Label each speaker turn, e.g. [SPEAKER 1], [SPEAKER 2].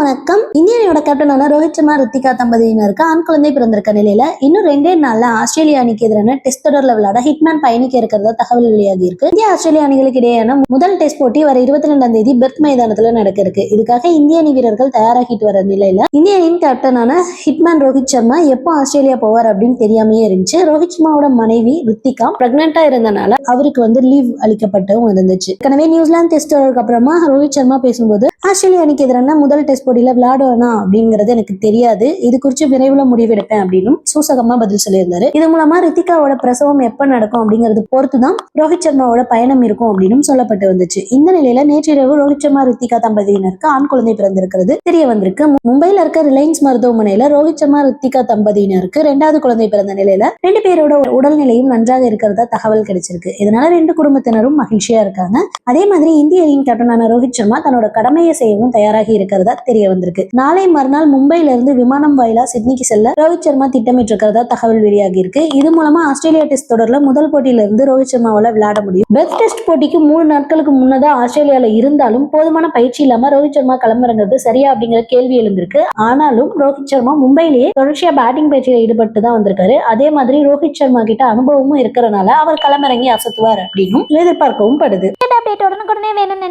[SPEAKER 1] வணக்கம். இந்திய அணியோட கேப்டனான ரோஹித் சர்மா ரித்திகா தம்பதியினருக்கு ஆண் குழந்தை பிறந்திருக்க நிலையில இன்னும் ரெண்டே நாள்ல ஆஸ்திரேலியா அணிக்கு எதிரான டெஸ்ட் தொடர்ல விளையாட ஹிட்மேன் பயணிக்க இருக்கிறதா தகவல் வெளியாகி இருக்கு. இந்திய ஆஸ்திரேலியா அணிகளுக்கு இடையேயான முதல் டெஸ்ட் போட்டி வர இருபத்தி ரெண்டாம் தேதி பெர்த் மைதானத்துல நடக்க இருக்கு. இதுக்காக இந்திய அணி வீரர்கள் தயாராகிட்டு வர நிலையில இந்திய அணியின் கேப்டனான ஹிட்மேன் ரோஹித் சர்மா எப்போ ஆஸ்திரேலியா போவார் அப்படின்னு தெரியாமையே இருந்துச்சு. ரோஹித் சர்மாவோட மனைவி ரித்திகா பிரெக்னெண்டா இருந்தனால அவருக்கு வந்து லீவ் அளிக்கப்பட்டும் இருந்துச்சு. எனவே நியூசிலாந்து டெஸ்ட் தொடருக்கு அப்புறமா ரோஹித் சர்மா பேசும்போது ஆஸ்திரேலியா அணிக்கு எதிரான முதல் டெஸ்ட் போட்டியில விளையாடுவேனா அப்படிங்கிறது எனக்கு தெரியாது. இது குறித்து விரைவில் முடிவெடுப்பேன் அப்படின்னு சூசகமா பதில் சொல்லியிருந்தாரு. இது மூலமா ரித்திகாவோட பிரசவம் எப்ப நடக்கும் அப்படிங்கிறது பொறுத்து தான் ரோஹித் சர்மாவோட பயணம் இருக்கும் அப்படின்னு சொல்லப்பட்டு வந்துச்சு. இந்த நிலையில நேற்றிரவு ரோஹித் சர்மா ரித்திகா தம்பதியினருக்கு ஆண் குழந்தை பிறந்திருக்கிறது தெரிய வந்திருக்கு. மும்பையில இருக்க ரிலையன்ஸ் மருத்துவமனையில ரோஹித் சர்மா ரித்திகா தம்பதியினருக்கு ரெண்டாவது குழந்தை பிறந்த நிலையில ரெண்டு பேரோட உடல்நிலையும் நன்றாக இருக்கிறதா தகவல் கிடைச்சிருக்கு. இதனால ரெண்டு குடும்பத்தினரும் மகிழ்ச்சியா இருக்காங்க. அதே மாதிரி இந்திய அணியின் கேப்டனான ரோஹித் சர்மா தன்னோட கடமையை செய்யவும் தயாராகி இருக்கிறதா தெரிய வந்திருக்கு. நாளை மறுநாள் மும்பையில இருந்து விமானம் வாயிலா சிட்னிக்கு செல்ல ரோஹித் சர்மா திட்டமிட்டு இருக்கிறதா தகவல் வெளியாகி இருக்கு இது மூலமா ஆஸ்திரேலியா டெஸ்ட் தொடர்ல முதல் போட்டியில இருந்து ரோஹித் சர்மாவால விளையாட முடியும். பெஸ்ட் டெஸ்ட் போட்டிக்கு மூணு நாட்களுக்கு முன்னதா ஆஸ்திரேலியால இருந்தாலும் போதுமான பயிற்சி இல்லாம ரோஹித் சர்மா கிளம்புறது சரியா அப்படிங்கிற கேள்வி எழுந்திருக்கு. ஆனாலும் ரோஹித் சர்மா மும்பையிலேயே தொடர்ச்சியா பேட்டிங் பயிற்சியில ஈடுபட்டு தான் வந்திருக்காரு. அதே மாதிரி ரோஹித் சர்மா கிட்ட அனுபவமும் இருக்கிறனால அவர் களமிறங்கி அசத்துவார் அப்படின்னு எதிர்பார்க்கவும் படுது.